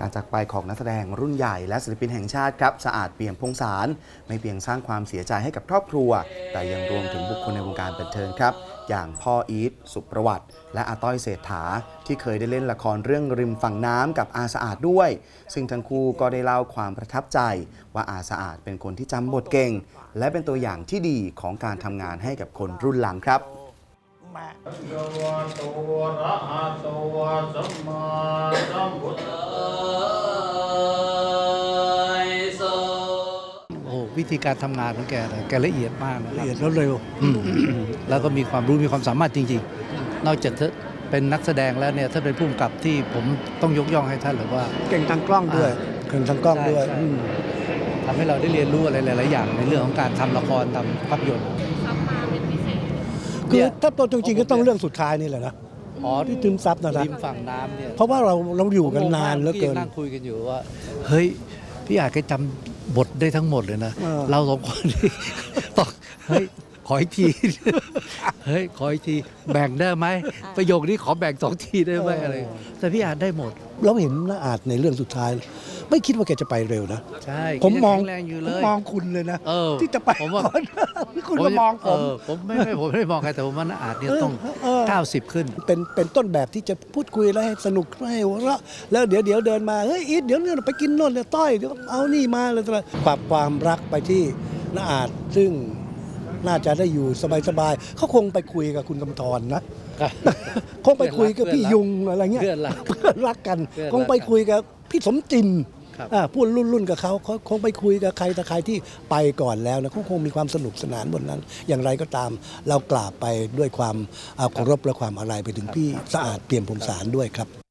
การจากไปของนักแสดงรุ่นใหญ่และศิลปินแห่งชาติครับสะอาดเปี่ยมพงสาร ไม่เพียงสร้างความเสียใจให้กับครอบครัว แต่ยังรวมถึงบุคคลในวงการบันเทิงครับ อย่างพ่ออีทสุประวัติ และอาต้อยเศรษฐา ที่เคยได้เล่นละครเรื่องริมฝั่งน้ำกับอาสะอาดด้วย ซึ่งทั้งคู่ก็ได้เล่าความประทับใจ ว่าอาสะอาดเป็นคนที่จำบทเก่ง และเป็นตัวอย่างที่ดีของการทำงานให้กับคนรุ่นหลังครับมา วิธีการทำงานของแกนะแกละเอียดมากละเอียดแล้วเร็วอืมแล้วก็มีความรู้มีความสามารถจริง ๆ นอกจากเธอเป็นนักแสดงแล้วเนี่ยถ้าเป็นผู้กำกับที่ผมต้องยกย่องให้ท่านเลยว่า เก่งทางกล้องด้วยอ่าเก่งทางกล้องด้วยใช่อืมทำให้เราได้เรียนรู้อะไรหลาย ๆ อย่างในเรื่องของการทำละครทำภาพยนตร์คือเนี่ยถ้าตัวจริงๆก็ต้องเรื่องสุดท้ายนี่แหละนะอ๋อที่ทึมซับนะนะริมฝั่งน้ำเนี่ยเพราะว่าเราเราอยู่กันนานเหลือเกินพี่ยังนั่งคุยกันอยู่ว่า เฮ้ย พี่อาจจะจำ บทได้ทั้งหมดเลยนะเออเราสองคนนี่ต้องเฮ้ยขออีกที เฮ้ยขออีกทีแบ่งได้ไหมประโยคนี้ขอแบ่งสองทีได้ไหมอะไร แต่พี่อาจได้หมด เราเห็นน้าอาจในเรื่องสุดท้าย ไม่คิดว่าแกจะไปเร็วนะ ใช่ผมมองแข็แรงอยู่ผเลมยมองคุณเลยนะเออที่จะไปผมว่าก่อนคุณก็มองผเอมอผมไม่ไม่ผมไม่ได้มองใครแต่ผมว่าน้าอาจเนี่ยเออต้องเออ90 ขึ้น เป็นเป็นต้นแบบที่จะพูดคุยแล้วให้สนุกให้หัวเราะแล้วเดี๋ยวเดี๋ยวเดินมาเฮ้ยอีทเดี๋ยวเนี่ยไปกินโน่นเนี่ยต้อยเดี๋ยวเอานี่มาเลยความความรักไปที่น้าอาจซึ่งน่าจะได้อยู่สบายๆเขาคงไปคุยกับคุณกำธรนะคงไปคุยกับพี่ยุงอะไรเงี้ยเพื่อนรักเพื่อนรักกันเพื่อนรักคงไปคุยกับ พี่สมจินครับอ่าพูดรุ่นรุ่นกับเขาเขาคงไปคุยกับใครแต่ใครที่ไปก่อนแล้วนะเขาคงมีความสนุกสนานบนนั้น อย่างไรก็ตามเรากราบไปด้วยความอ่าเคารพและความอะไรไปถึงพี่สะอาดเปี่ยมพงสารด้วยครับ